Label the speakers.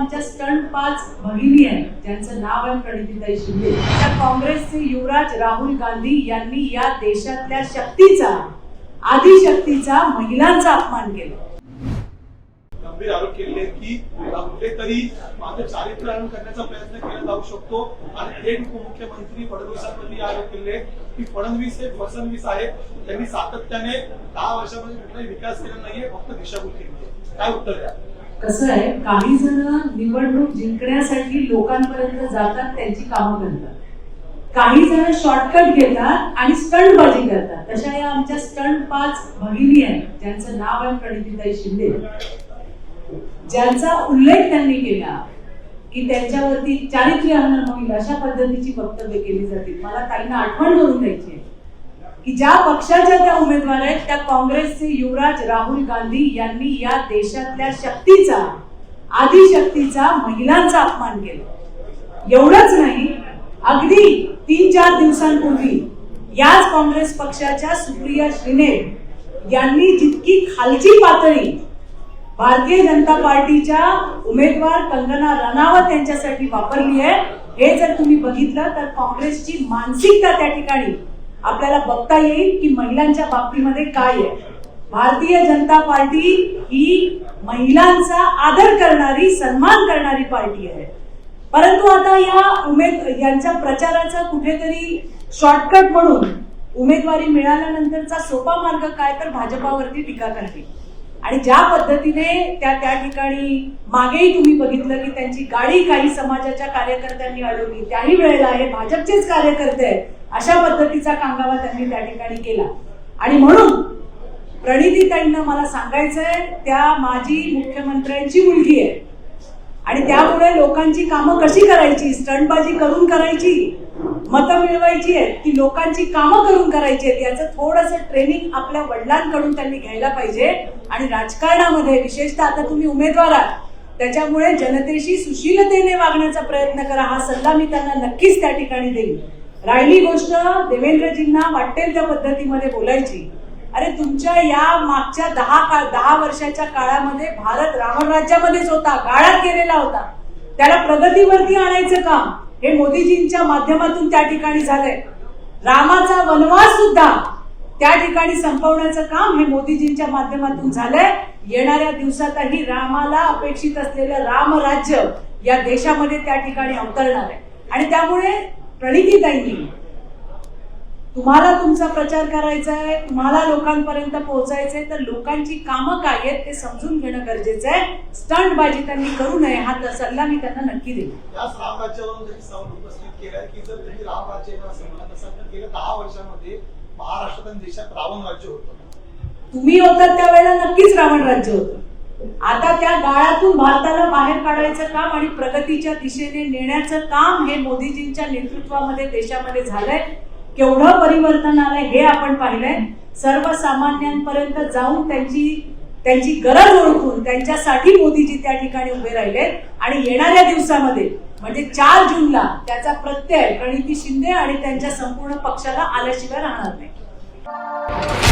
Speaker 1: आमच्या स्टंट पाच भगिनी आहेत ज्यांचं नाव आहे प्रणितीताई शिंदे त्या काँग्रेसचे युवराज राहुल गांधी यांनी या देशातल्या शक्तीचा आदिशक्तीचा महिलांचा अपमान केला.
Speaker 2: गंभीर आरोप केले की कुठेतरी माझं चारित्र्य करण्याचा प्रयत्न केला जाऊ शकतो. आणि थेट उपमुख्यमंत्री फडणवीसांवरती आरोप केले की फडणवीस हे फसणवीस आहेत. त्यांनी सातत्याने दहा वर्षामध्ये कुठलाही विकास केला नाहीये फक्त दिशाभूल केली काय उत्तर द्या
Speaker 1: कसं आहे काही जण निवडणूक जिंकण्यासाठी लोकांपर्यंत जातात त्यांची कामं करतात. काही जण शॉर्टकट घेतात आणि स्टंटबाजी करतात. तशा या आमच्या स्टंट पाच भगिनी आहेत ज्यांचं नाव आहे प्रणितीताई शिंदे. ज्यांचा उल्लेख त्यांनी केला की त्यांच्यावरती चारित्र्य होईल अशा पद्धतीची वक्तव्य केली जातील मला ताईंना आठवण करून द्यायची आहे. की ज्या पक्षाच्या त्या उमेदवार आहेत त्या काँग्रेसचे युवराज राहुल गांधी यांनी या देशातल्या शक्तीचा आदिशक्तीचा महिलांचा अपमान केला. एवढंच नाही अगदी तीन चार दिवसांपूर्वी याच काँग्रेस पक्षाच्या सुप्रिया श्रीने यांनी जितकी खालची पातळी भारतीय जनता पार्टीच्या उमेदवार कंगना रनावत यांच्यासाठी वापरली आहे हे जर तुम्ही बघितलं तर काँग्रेसची मानसिकता त्या ठिकाणी आपल्याला बघता येईल की महिलांच्या बाबतीमध्ये काय आहे. भारतीय जनता पार्टी ही महिलांचा आदर करणारी सन्मान करणारी पार्टी आहे. परंतु आता या उमेद यांच्या प्रचाराचा कुठेतरी शॉर्टकट म्हणून उमेदवारी मिळाल्यानंतरचा सोपा मार्ग काय तर भाजपावरती टीका करते आणि ज्या पद्धतीने त्या त्या ठिकाणी मागेही तुम्ही बघितलं की त्यांची गाडी काही समाजाच्या कार्यकर्त्यांनी अडवली त्याही वेळेला हे भाजपचेच कार्यकर्ते आहेत अशा पद्धतीचा कांगावा त्यांनी त्या ठिकाणी केला. आणि म्हणून प्रणितीताईंना मला सांगायचंय त्या माजी मुख्यमंत्र्यांची मुलगी आहे. आणि त्यामुळे लोकांची कामं कशी करायची स्टंटबाजी करून करायची मतं मिळवायची आहेत ती लोकांची कामं करून करायची आहेत याचं थोडंसं ट्रेनिंग आपल्या वडिलांकडून त्यांनी घ्यायला पाहिजे. आणि राजकारणामध्ये विशेषतः आता तुम्ही उमेदवार आहात त्याच्यामुळे जनतेशी सुशीलतेने वागण्याचा प्रयत्न करा हा सल्ला मी त्यांना नक्कीच त्या ठिकाणी देईन. राहिली गोष्ट देवेंद्रजींना वाटेल त्या पद्धतीमध्ये बोलायची. अरे तुमच्या या मागच्या दहा काळ दहा वर्षाच्या काळामध्ये भारत रामराज्यामध्येच होता गाळात गेलेला होता. त्याला प्रगतीवरती आणायचं काम. हे मोदीजींच्या माध्यमातून त्या ठिकाणी झालंय. रामाचा वनवास सुद्धा त्या ठिकाणी संपवण्याचं काम हे मोदीजींच्या माध्यमातून झालंय. येणाऱ्या दिवसातही रामाला अपेक्षित असलेलं रामराज्य या देशामध्ये त्या ठिकाणी अवतरणार आहे. आणि त्यामुळे प्रणितीताईंनी तुम्हाला तुमचा प्रचार करायचा आहे तुम्हाला लोकांपर्यंत पोहोचायचंय तर लोकांची कामं काय आहेत ते समजून घेणं गरजेचं आहे. स्टंटबाजी त्यांनी करू नये हा तर सल्ला मी त्यांना नक्की
Speaker 2: होतं.
Speaker 1: तुम्ही होतात त्यावेळेला नक्कीच रावण राज्य होतं. आता त्या गाळातून भारताला बाहेर काढायचं काम आणि प्रगतीच्या दिशेने नेण्याचं काम हे मोदीजींच्या नेतृत्वामध्ये देशामध्ये झालंय. केवढं परिवर्तन आलंय हे आपण पाहिलंय. सर्वसामान्यांपर्यंत जाऊन त्यांची त्यांची गरज ओळखून त्यांच्यासाठी मोदीजी त्या ठिकाणी उभे राहिलेत. आणि येणाऱ्या दिवसामध्ये म्हणजे चार जूनला त्याचा प्रत्यय प्रणिती शिंदे आणि त्यांच्या संपूर्ण पक्षाला आल्याशिवाय राहणार नाही.